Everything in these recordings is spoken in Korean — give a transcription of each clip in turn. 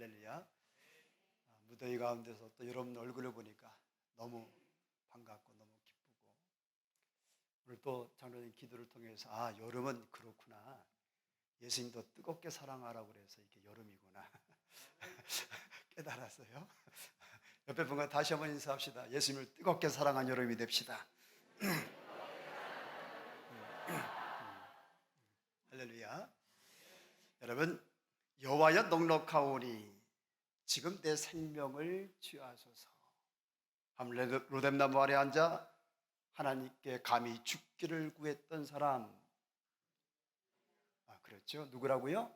할렐루야. 아, 무더위 가운데서 또 여러분 얼굴을 보니까 너무 반갑고 너무 기쁘고 오늘 또 장로님 기도를 통해서 아 여름은 그렇구나. 예수님도 뜨겁게 사랑하라고 그래서 이게 여름이구나 깨달았어요. 옆에 분과 다시 한번 인사합시다. 예수님을 뜨겁게 사랑한 여름이 됩시다. 할렐루야. 여러분 여호와여 넉넉하오니 지금 내 생명을 취하소서. 함 로뎀나무 아래 앉아 하나님께 감히 죽기를 구했던 사람. 아 그렇죠. 누구라고요?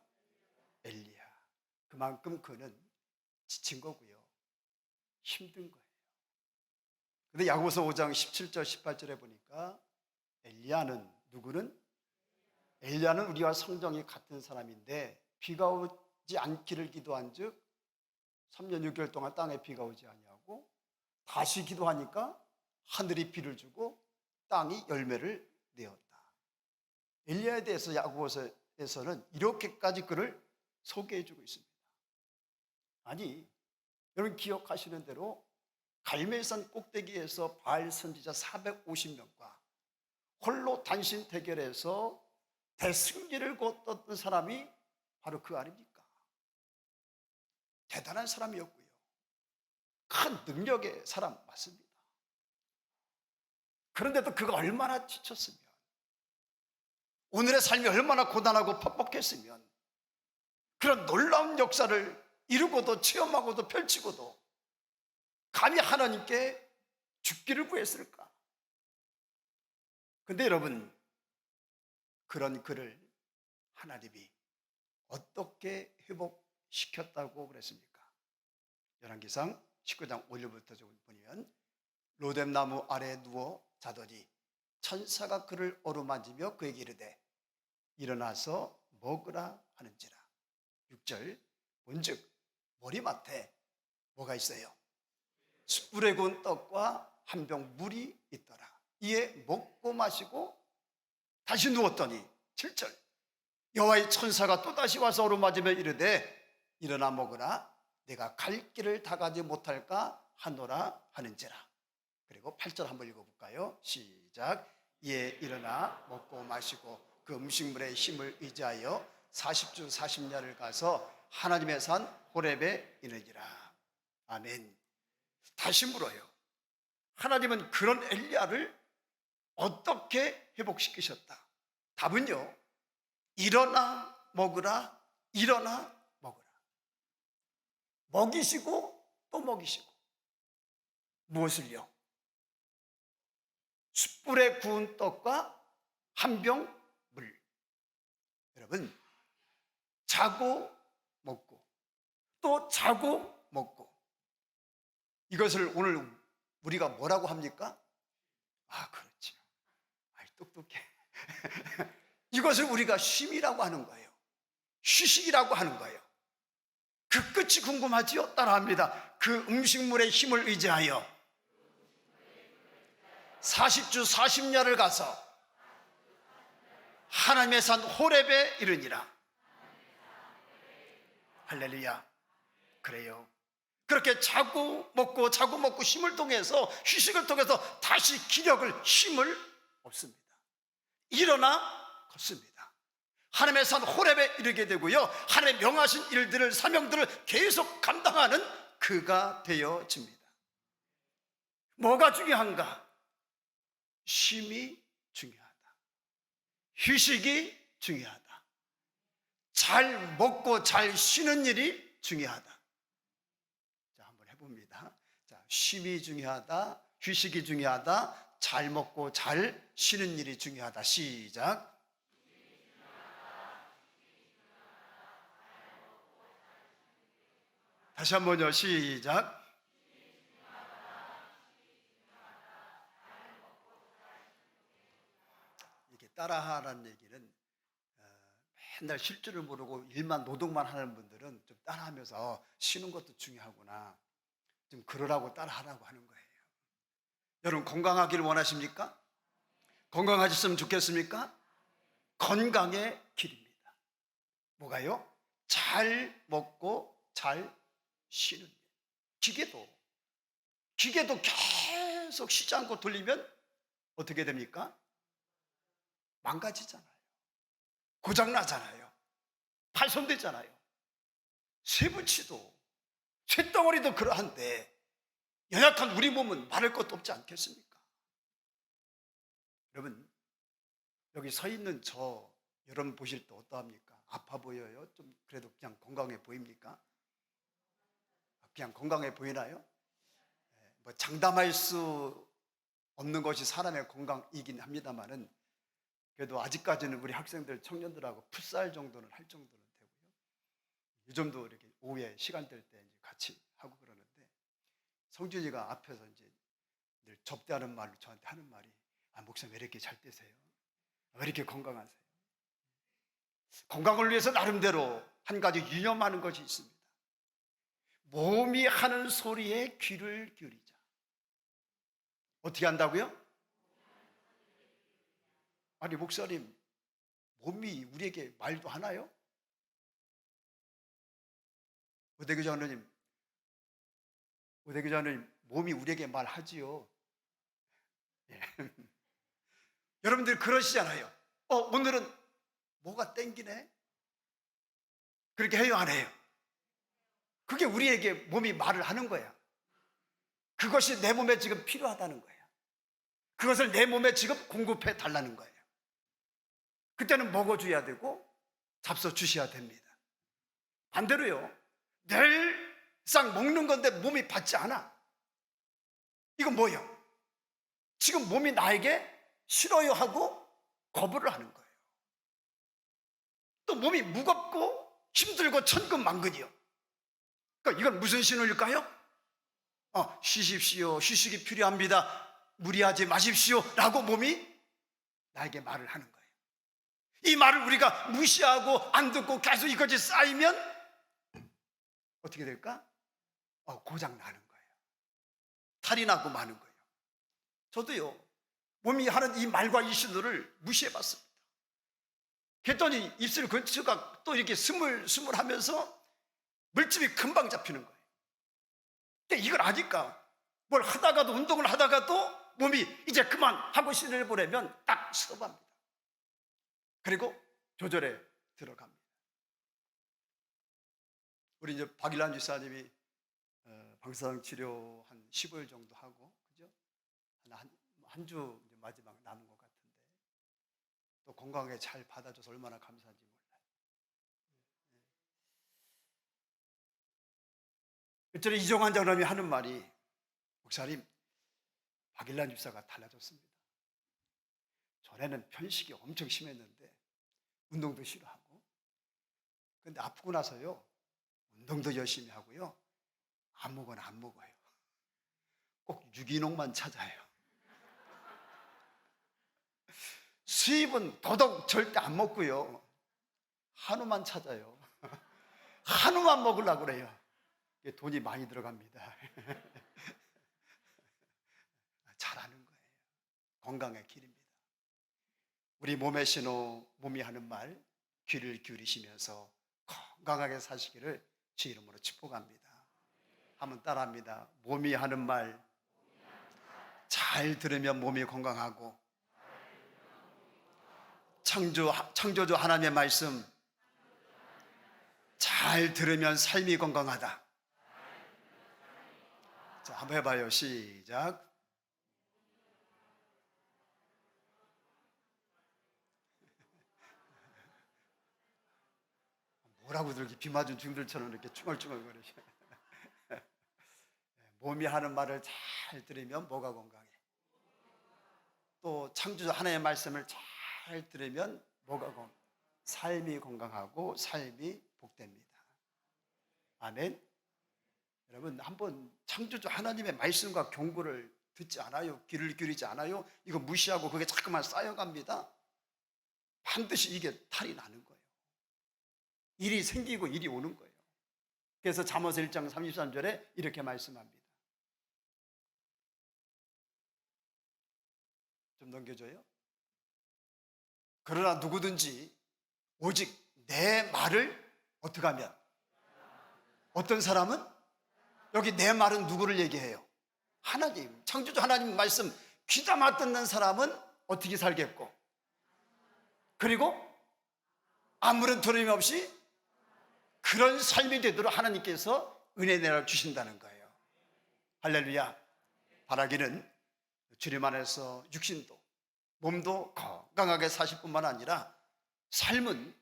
엘리야. 그만큼 그는 지친 거고요. 힘든 거예요. 근데 야고보서 5장 17절 18절에 보니까 엘리야는 누구는 엘리야는 우리와 성정이 같은 사람인데 비가 오지 않기를 기도한즉 3년 6개월 동안 땅에 비가 오지 아니하고 다시 기도하니까 하늘이 비를 주고 땅이 열매를 내었다. 엘리야에 대해서 야고보서에서는 이렇게까지 그를 소개해 주고 있습니다. 아니, 여러분 기억하시는 대로 갈멜산 꼭대기에서 바알 선지자 450명과 홀로 단신 대결에서 대승리를 거뒀던 사람이 바로 그 아닙니까? 대단한 사람이었고요. 큰 능력의 사람 맞습니다. 그런데도 그가 얼마나 지쳤으면, 오늘의 삶이 얼마나 고단하고 퍽퍽했으면, 그런 놀라운 역사를 이루고도 체험하고도 펼치고도 감히 하나님께 죽기를 구했을까? 근데 여러분, 그런 그를 하나님이 어떻게 회복시켰다고 그랬습니까? 열왕기상 19장 5절부터 보면 로뎀나무 아래 누워 자더니 천사가 그를 어루만지며 그에게 이르되 일어나서 먹으라 하는지라 6절 본즉 머리맡에 뭐가 있어요? 숯불에 구운 떡과 한 병 물이 있더라 이에 먹고 마시고 다시 누웠더니 7절 여호와의 천사가 또다시 와서 오르맞으며 이르되 일어나 먹으라 내가 갈 길을 다 가지 못할까 하노라 하는지라 그리고 8절 한번 읽어볼까요? 시작 이에 일어나 먹고 마시고 그 음식물의 힘을 의지하여 40주 40년을 가서 하나님의 산 호렙에 이르니라 아멘 다시 물어요 하나님은 그런 엘리야를 어떻게 회복시키셨다? 답은요. 일어나 먹으라. 일어나 먹으라. 먹이시고 또 먹이시고. 무엇을요? 숯불에 구운 떡과 한 병 물. 여러분, 자고 먹고 또 자고 먹고 이것을 오늘 우리가 뭐라고 합니까? 아, 그렇죠. 아이, 똑똑해. 이것을 우리가 쉼이라고 하는 거예요. 휴식이라고 하는 거예요. 그 끝이 궁금하지요? 따라합니다. 그 음식물의 힘을 의지하여 40주 40년을 가서 하나님의 산 호렙에 이르니라. 할렐루야. 그래요. 그렇게 자고 먹고 자고 먹고 힘을 통해서 휴식을 통해서 다시 기력을 힘을 얻습니다. 일어나 걷습니다. 하나님의 산 호렙에 이르게 되고요. 하나님의 명하신 일들을 사명들을 계속 감당하는 그가 되어집니다. 뭐가 중요한가? 쉼이 중요하다. 휴식이 중요하다. 잘 먹고 잘 쉬는 일이 중요하다. 자, 한번 해봅니다. 자, 쉼이 중요하다. 휴식이 중요하다. 잘 먹고 잘 쉬는 일이 중요하다. 시작. 다시 한 번요. 시작. 이렇게 따라하라는 얘기는 어, 맨날 쉴 줄을 모르고 일만 노동만 하는 분들은 좀 따라하면서 쉬는 것도 중요하구나. 좀 그러라고 따라하라고 하는 거예요. 여러분 건강하기를 원하십니까? 건강하셨으면 좋겠습니까? 건강의 길입니다. 뭐가요? 잘 먹고 잘 쉬는 일. 기계도 기계도 계속 쉬지 않고 돌리면 어떻게 됩니까? 망가지잖아요. 고장 나잖아요. 파손되잖아요. 쇠붙이도 쇠덩어리도 그러한데 연약한 우리 몸은 말할 것도 없지 않겠습니까? 여러분 여기 서 있는 저 여러분 보실 때 어떠합니까? 아파 보여요? 좀 그래도 그냥 건강해 보입니까? 그냥 건강해 보이나요? 예, 뭐 장담할 수 없는 것이 사람의 건강이긴 합니다만은 그래도 아직까지는 우리 학생들 청년들하고 풋살 정도는 할 정도는 되고요. 요즘도 이렇게 오후에 시간 될 때 같이 하고 그러는데 성준이가 앞에서 이제 늘 접대하는 말로 저한테 하는 말이 아 목사님 왜 이렇게 잘 되세요? 왜 이렇게 건강하세요? 건강을 위해서 나름대로 한 가지 유념하는 것이 있습니다. 몸이 하는 소리에 귀를 기울이자. 어떻게 한다고요? 아니 목사님 몸이 우리에게 말도 하나요? 오대교 장로님 오대교 장로님 몸이 우리에게 말하지요. 예. 여러분들 그러시잖아요. 어 오늘은 뭐가 땡기네? 그렇게 해요 안 해요? 그게 우리에게 몸이 말을 하는 거야. 그것이 내 몸에 지금 필요하다는 거야. 그것을 내 몸에 지금 공급해 달라는 거예요. 그때는 먹어줘야 되고 잡숴 주셔야 됩니다. 반대로요. 늘상 먹는 건데 몸이 받지 않아. 이건 뭐예요? 지금 몸이 나에게 싫어요 하고 거부를 하는 거예요. 또 몸이 무겁고 힘들고 천근만근이요. 그러니까 이건 무슨 신호일까요? 어, 쉬십시오. 휴식이 필요합니다. 무리하지 마십시오. 라고 몸이 나에게 말을 하는 거예요. 이 말을 우리가 무시하고 안 듣고 계속 이것이 쌓이면 어떻게 될까? 어, 고장 나는 거예요. 탈이 나고 마는 거예요. 저도요, 몸이 하는 이 말과 이 신호를 무시해 봤습니다. 그랬더니 입술 근처가 또 이렇게 스물스물 하면서 물집이 금방 잡히는 거예요. 근데 이걸 아니까 뭘 하다가도 운동을 하다가도 몸이 이제 그만 하고 신을 보내면 딱 스톱합니다. 그리고 조절에 들어갑니다. 우리 이제 박일란 지사님이 어, 방사능 치료 한 15일 정도 하고 그죠? 한주 마지막 남은 것 같은데 또 건강하게 잘 받아줘서 얼마나 감사한지 일전에 이종환 장로님이 하는 말이 목사님 박일란 집사가 달라졌습니다. 전에는 편식이 엄청 심했는데 운동도 싫어하고 근데 아프고 나서요 운동도 열심히 하고요 아무거나 안 먹어요. 꼭 유기농만 찾아요. 수입은 더덕 절대 안 먹고요. 한우만 찾아요. 한우만 먹으려고 그래요. 이게 돈이 많이 들어갑니다. 잘하는 거예요. 건강의 길입니다. 우리 몸의 신호, 몸이 하는 말, 귀를 기울이시면서 건강하게 사시기를 주 이름으로 축복합니다. 한번 따라합니다. 몸이 하는 말, 잘 들으면 몸이 건강하고, 창조, 창조주 하나님의 말씀, 잘 들으면 삶이 건강하다. 자, 한번 해봐요. 시작. 뭐라고 이렇게 비 맞은 중들처럼 이렇게 중얼중얼거리셔. 몸이 하는 말을 잘 들으면 뭐가 건강해? 또 창조주 하나님의 말씀을 잘 들으면 뭐가 건강? 삶이 건강하고 삶이 복됩니다. 아멘. 여러분 한번 창조주 하나님의 말씀과 경고를 듣지 않아요? 귀를 기울이지 않아요? 이거 무시하고 그게 자꾸만 쌓여갑니다. 반드시 이게 탈이 나는 거예요. 일이 생기고 일이 오는 거예요. 그래서 잠언서 1장 33절에 이렇게 말씀합니다. 좀 넘겨줘요. 그러나 누구든지 오직 내 말을 어떻게 하면 어떤 사람은 여기 내 말은 누구를 얘기해요? 하나님, 창조주 하나님 말씀 귀담아 듣는 사람은 어떻게 살겠고 그리고 아무런 두려움 없이 그런 삶이 되도록 하나님께서 은혜 내려 주신다는 거예요. 할렐루야. 바라기는 주님 안에서 육신도 몸도 건강하게 사실 뿐만 아니라 삶은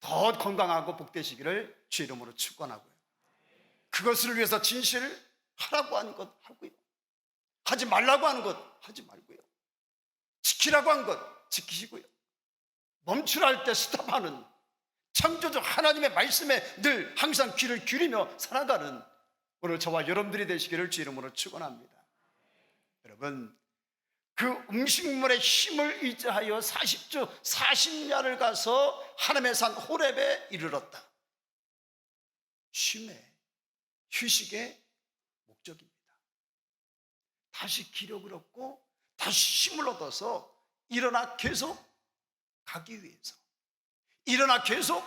더 건강하고 복되시기를 주 이름으로 축원하고요. 그것을 위해서 진실을 하라고 하는 것 하고요. 하지 말라고 하는 것 하지 말고요. 지키라고 한 것 지키시고요. 멈추라 할 때 스탑하는 창조주 하나님의 말씀에 늘 항상 귀를 기울이며 살아가는 오늘 저와 여러분들이 되시기를 주 이름으로 축원합니다. 여러분 그 음식물의 힘을 의지하여 40주 40년을 가서 하나님의 산 호렙에 이르렀다. 쉼의 휴식의 목적입니다. 다시 기력을 얻고 다시 힘을 얻어서 일어나 계속 가기 위해서 일어나 계속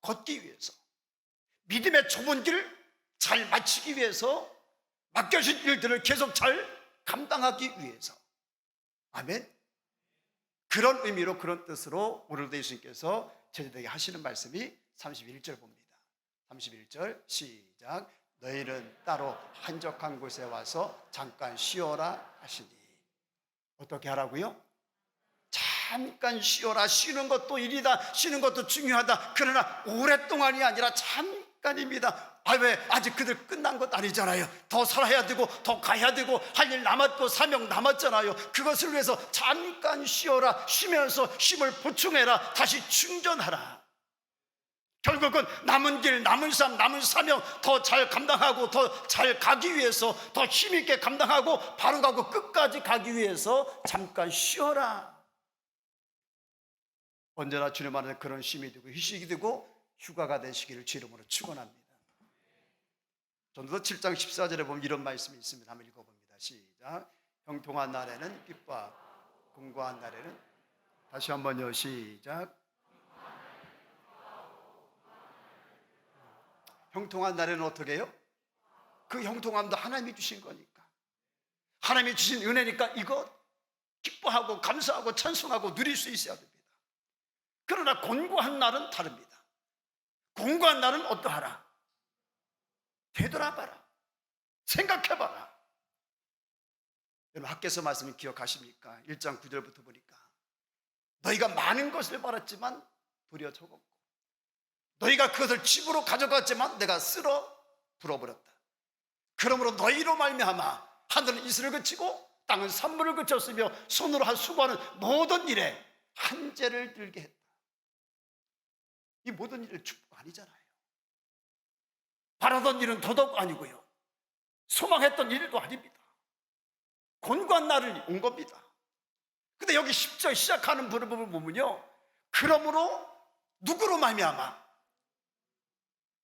걷기 위해서 믿음의 좁은 길을 잘 마치기 위해서 맡겨진 일들을 계속 잘 감당하기 위해서. 아멘. 그런 의미로 그런 뜻으로 오늘도 예수님께서 제자들에게 하시는 말씀이 31절 봅니다. 31절 시작 너희는 따로 한적한 곳에 와서 잠깐 쉬어라 하시니. 어떻게 하라고요? 잠깐 쉬어라. 쉬는 것도 일이다. 쉬는 것도 중요하다. 그러나 오랫동안이 아니라 잠깐입니다. 아 왜 아직 그들 끝난 것 아니잖아요. 더 살아야 되고 더 가야 되고 할 일 남았고 사명 남았잖아요. 그것을 위해서 잠깐 쉬어라. 쉬면서 힘을 보충해라. 다시 충전하라 결국은 남은 길, 남은 삶, 남은 사명 더 잘 감당하고 더 잘 가기 위해서 더 힘있게 감당하고 바로 가고 끝까지 가기 위해서 잠깐 쉬어라. 언제나 주님 안에 그런 쉼이 되고 휴식이 되고 휴가가 되시기를 주 이름으로 축원합니다. 전도 7장 14절에 보면 이런 말씀이 있습니다. 한번 읽어봅니다. 시작. 형통한 날에는 기뻐, 공고한 날에는 다시 한번요. 시작. 형통한 날에는 어떻게 해요? 그 형통함도 하나님이 주신 거니까. 하나님이 주신 은혜니까 이거 기뻐하고 감사하고 찬송하고 누릴 수 있어야 됩니다. 그러나 곤고한 날은 다릅니다. 곤고한 날은 어떠하라? 되돌아봐라. 생각해봐라. 여러분 학교에서 말씀을 기억하십니까? 1장 9절부터 보니까 너희가 많은 것을 벌었지만 도리어 적었고 너희가 그것을 집으로 가져갔지만 내가 쓸어 불어버렸다. 그러므로 너희로 말미암아 하늘은 이슬을 그치고 땅은 산물을 그쳤으며 손으로 한 수고하는 모든 일에 한재를 들게 했다. 이 모든 일을 축복 아니잖아요. 바라던 일은 도덕 아니고요. 소망했던 일도 아닙니다. 곤고한 날을 온 겁니다. 근데 여기 10절 시작하는 부분을 보면요. 그러므로 누구로 말미암아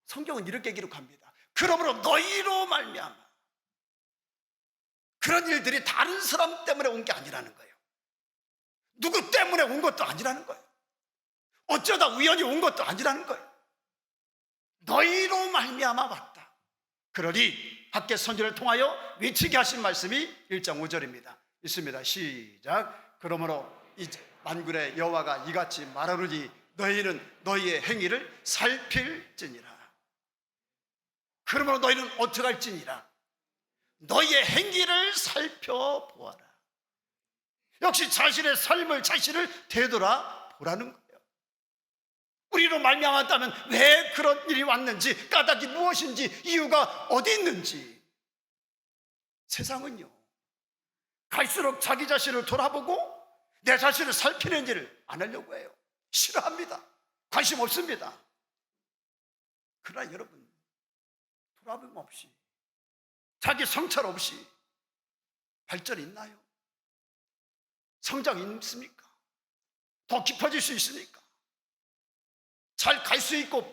성경은 이렇게 기록합니다. 그러므로 너희로 말미암아 그런 일들이 다른 사람 때문에 온 게 아니라는 거예요. 누구 때문에 온 것도 아니라는 거예요. 어쩌다 우연히 온 것도 아니라는 거예요. 너희로 말미암아 왔다. 그러니 학계 선지를 통하여 외치게 하신 말씀이 1장 5절입니다. 있습니다. 시작. 그러므로 이제 만군의 여호와가 이같이 말하노니 너희는 너희의 행위를 살필지니라. 그러므로 너희는 어떻게 할지니라. 너희의 행위를 살펴보아라. 역시 자신의 삶을 자신을 되돌아 보라는 거예요. 우리로 말미암았다면 왜 그런 일이 왔는지 까닭이 무엇인지 이유가 어디 있는지 세상은요 갈수록 자기 자신을 돌아보고 내 자신을 살피는 일을 안 하려고 해요. 싫어합니다. 관심 없습니다. 그러나 여러분 돌아봄 없이 자기 성찰 없이 발전 있나요? 성장 있습니까? 더 깊어질 수 있습니까? 잘 갈 수 있고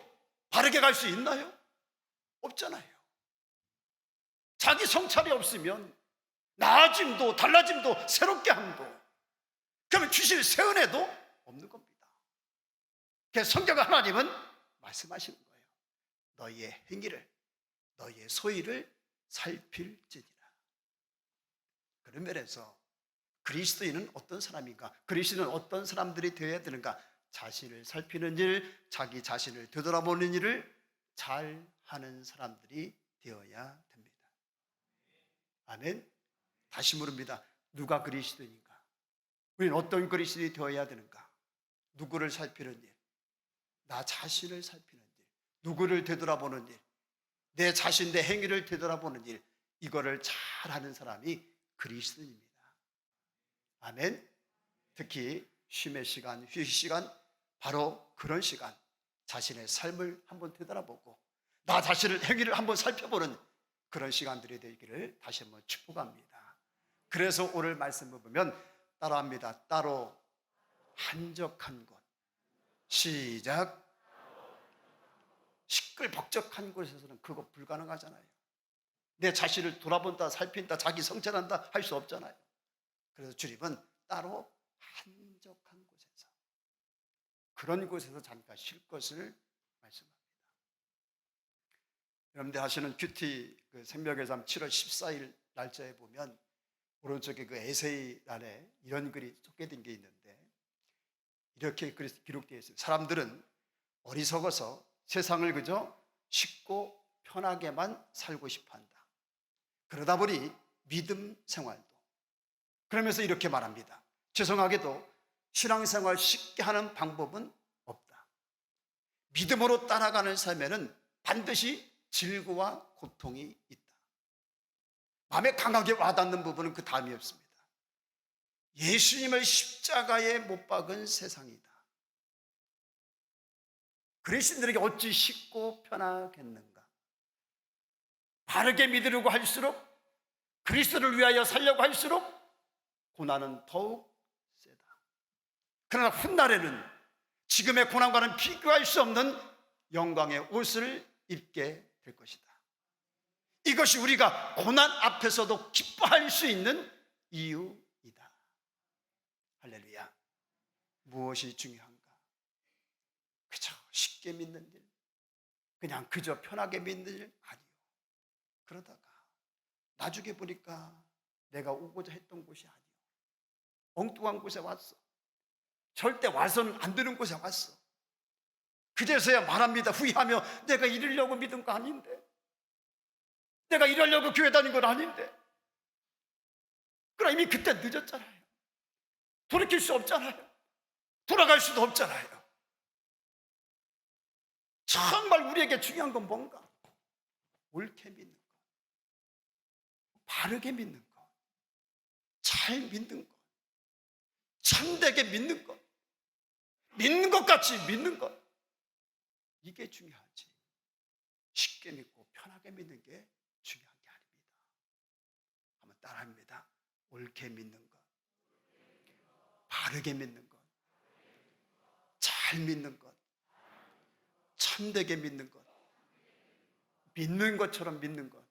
바르게 갈 수 있나요? 없잖아요. 자기 성찰이 없으면 나아짐도 달라짐도 새롭게 함도 그러면 주실 새 은혜도 없는 겁니다. 그래서 성경 하나님은 말씀하시는 거예요. 너희의 행위를 소위를 살필지니라. 그런 면에서 그리스도인은 어떤 사람인가? 그리스도는 어떤 사람들이 되어야 되는가? 자신을 살피는 일, 자기 자신을 되돌아보는 일을 잘 하는 사람들이 되어야 됩니다. 아멘. 다시 물습니다. 누가 그리스도인가? 우리는 어떤 그리스도인이 되어야 되는가? 누구를 살피는 일, 나 자신을 살피는 일, 누구를 되돌아보는 일, 내 자신, 내 행위를 되돌아보는 일, 이거를 잘 하는 사람이 그리스도입니다. 아멘. 특히 쉼의 시간, 휴식 시간, 바로 그런 시간, 자신의 삶을 한번 되돌아보고 나 자신을 행위를 한번 살펴보는 그런 시간들이 되기를 다시 한번 축복합니다. 그래서 오늘 말씀을 보면 따라합니다. 따로 한적한 곳. 시작. 시끌벅적한 곳에서는 그거 불가능하잖아요. 내 자신을 돌아본다, 살핀다, 자기 성찰한다 할 수 없잖아요. 그래서 주님은 따로 한적한 곳에서 그런 곳에서 잠깐 쉴 것을 말씀합니다. 여러분들 하시는 큐티 그 생명의 삶 7월 14일 날짜에 보면 오른쪽에 그 에세이 안에 이런 글이 속게된 게 있는데 이렇게 기록되어 있어요. 사람들은 어리석어서 세상을 그저 쉽고 편하게만 살고 싶어 한다. 그러다 보니 믿음 생활도 그러면서 이렇게 말합니다. 죄송하게도 신앙생활 쉽게 하는 방법은 없다. 믿음으로 따라가는 삶에는 반드시 질고와 고통이 있다. 마음에 강하게 와닿는 부분은 그 다음이 없습니다. 예수님을 십자가에 못 박은 세상이다. 그리스도인들에게 어찌 쉽고 편하겠는가? 바르게 믿으려고 할수록 그리스도를 위하여 살려고 할수록 고난은 더욱 세다. 그러나 훗날에는 지금의 고난과는 비교할 수 없는 영광의 옷을 입게 될 것이다. 이것이 우리가 고난 앞에서도 기뻐할 수 있는 이유이다. 할렐루야. 무엇이 중요한가? 쉽게 믿는 일, 그냥 그저 편하게 믿는 일 아니요. 그러다가 나중에 보니까 내가 오고자 했던 곳이 아니요. 엉뚱한 곳에 왔어. 절대 와서는 안 되는 곳에 왔어. 그제서야 말합니다. 후회하며 내가 이러려고 믿은 거 아닌데. 내가 이러려고 교회 다닌 건 아닌데. 그러나 이미 그때 늦었잖아요. 돌이킬 수 없잖아요. 돌아갈 수도 없잖아요. 정말 우리에게 중요한 건 뭔가? 옳게 믿는 것. 바르게 믿는 것. 잘 믿는 것. 참되게 믿는 것. 믿는 것 같이 믿는 것. 이게 중요하지. 쉽게 믿고 편하게 믿는 게 중요한 게 아닙니다. 한번 따라합니다. 옳게 믿는 것. 바르게 믿는 것. 잘 믿는 것. 참되게 믿는 것. 믿는 것처럼 믿는 것.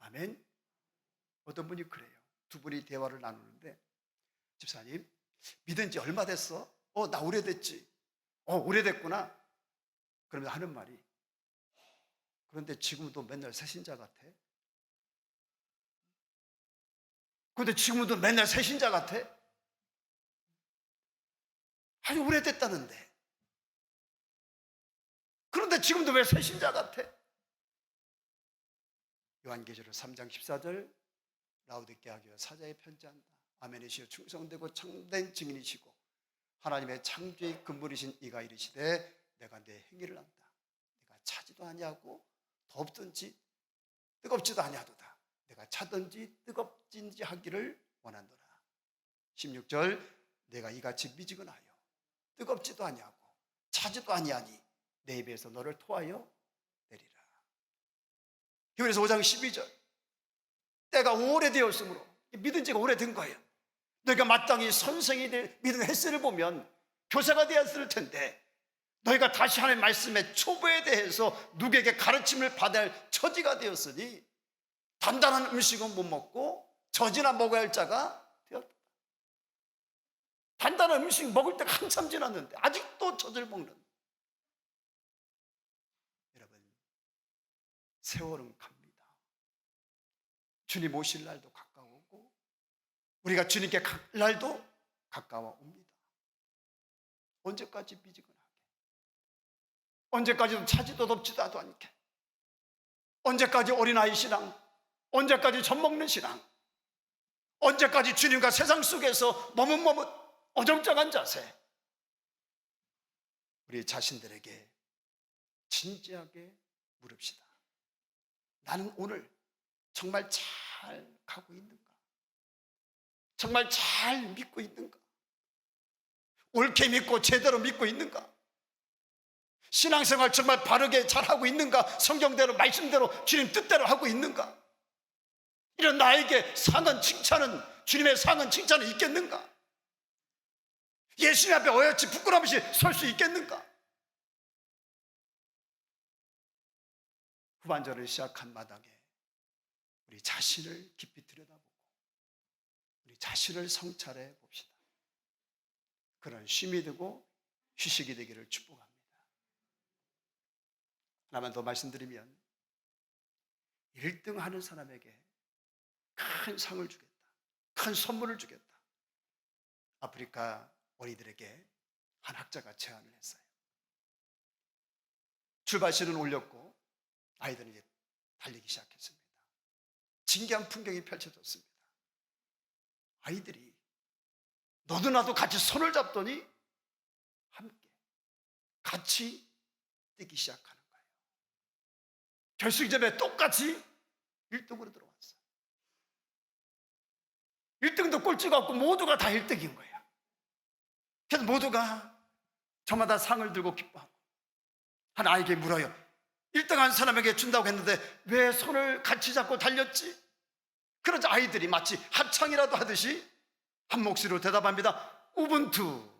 아멘. 어떤 분이 그래요. 두 분이 대화를 나누는데 집사님, 믿은 지 얼마 됐어? 어, 나 오래됐지. 어, 오래됐구나. 그러면 하는 말이 그런데 지금도 맨날 새신자 같아. 그런데 지금도 맨날 새신자 같아. 아니, 오래됐다는데. 그런데 지금도 왜 새신자 같아? 요한계시록 3장 14절 라우디게아 교회 사자에 편지한다. 아멘이시여 충성되고 참된 증인이시고 하나님의 창조의 근본이신 이가 이르시되 내가 내 행위를 안다. 내가 차지도 아니하고 덥든지 뜨겁지도 아니하도다. 내가 차든지 뜨겁든지 하기를 원한도라. 16절 내가 이같이 미지근하여 뜨겁지도 아니하고 차지도 아니하니 내 입에서 너를 토하여 내리라. 히브리서 5장 12절 때가 오래되었으므로 믿은 지가 오래된 거예요. 너희가 마땅히 선생이 될 믿음 헬스를 보면 교사가 되었을 텐데 너희가 다시 하나님 말씀의 초보에 대해서 누구에게 가르침을 할 처지가 되었으니 단단한 음식은 못 먹고 젖이나 먹어야 할 자가 되었다. 단단한 음식 먹을 때가 한참 지났는데 아직도 젖을 먹는 세월은 갑니다. 주님 오실 날도 가까웠고 우리가 주님께 갈 날도 가까워 옵니다. 언제까지 미지근하게 언제까지도 차지도 덥지도 않게 언제까지 어린아이 신앙 언제까지 젖 먹는 신앙 언제까지 주님과 세상 속에서 머뭇머뭇 어정쩡한 자세 우리 자신들에게 진지하게 물읍시다. 나는 오늘 정말 잘 가고 있는가? 정말 잘 믿고 있는가? 옳게 믿고 제대로 믿고 있는가? 신앙생활 정말 바르게 잘하고 있는가? 성경대로 말씀대로 주님 뜻대로 하고 있는가? 이런 나에게 상은 칭찬은 주님의 상은 칭찬은 있겠는가? 예수님 앞에 어여치 부끄러움없이 설 수 있겠는가? 후반절을 시작한 마당에 우리 자신을 깊이 들여다보고 우리 자신을 성찰해 봅시다. 그런 쉼이 되고 휴식이 되기를 축복합니다. 하나만 더 말씀드리면 1등 하는 사람에게 큰 상을 주겠다. 큰 선물을 주겠다. 아프리카 어린이들에게 한 학자가 제안을 했어요. 출발실은 올렸고 아이들은 이제 달리기 시작했습니다. 진기한 풍경이 펼쳐졌습니다. 아이들이 너도 나도 같이 손을 잡더니 함께 같이 뛰기 시작하는 거예요. 결승점에 똑같이 1등으로 들어왔어요. 1등도 꼴찌가 없고 모두가 다 1등인 거예요. 그래서 모두가 저마다 상을 들고 기뻐하고 한 아이에게 물어요. 1등한 사람에게 준다고 했는데 왜 손을 같이 잡고 달렸지? 그러자 아이들이 마치 합창이라도 하듯이 한 목소리로 대답합니다. 우분투.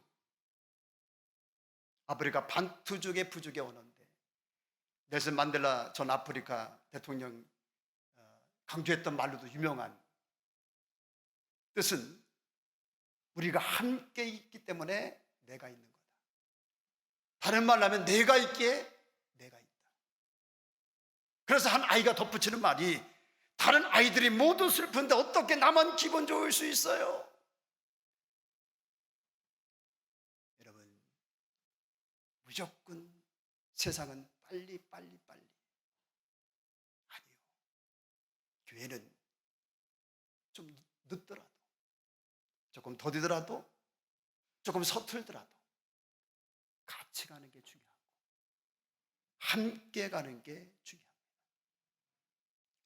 아프리카 반투족의 부족의 언어인데 넬슨 만델라 전 아프리카 대통령 어, 강조했던 말로도 유명한 뜻은 우리가 함께 있기 때문에 내가 있는 거다. 다른 말로 하면 내가 있기에. 그래서 한 아이가 덧붙이는 말이 다른 아이들이 모두 슬픈데 어떻게 나만 기분 좋을 수 있어요? 여러분, 무조건 세상은 빨리 빨리 빨리 아니요. 교회는 좀 늦더라도 조금 더디더라도 조금 서툴더라도 같이 가는 게 중요하고 함께 가는 게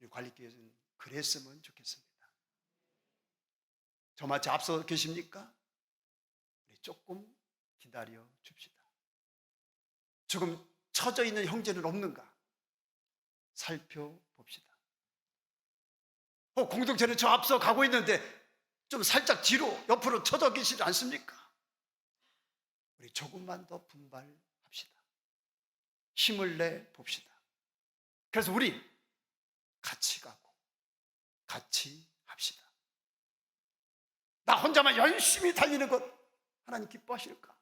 관리교회는 그랬으면 좋겠습니다. 저마치 앞서 계십니까? 우리 조금 기다려 줍시다. 조금 처져 있는 형제는 없는가? 살펴봅시다. 어, 공동체는 저 앞서 가고 있는데 좀 살짝 뒤로 옆으로 쳐져 계시지 않습니까? 우리 조금만 더 분발합시다. 힘을 내 봅시다. 그래서 우리 같이 가고 같이 합시다. 나 혼자만 열심히 달리는 것 하나님 기뻐하실까?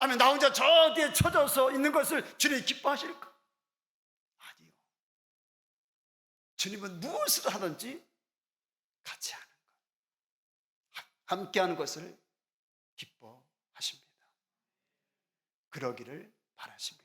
아니면 나 혼자 저 뒤에 쳐져서 있는 것을 주님이 기뻐하실까? 아니요. 주님은 무엇을 하든지 같이 하는 것, 함께 하는 것을 기뻐하십니다. 그러기를 바라십니다.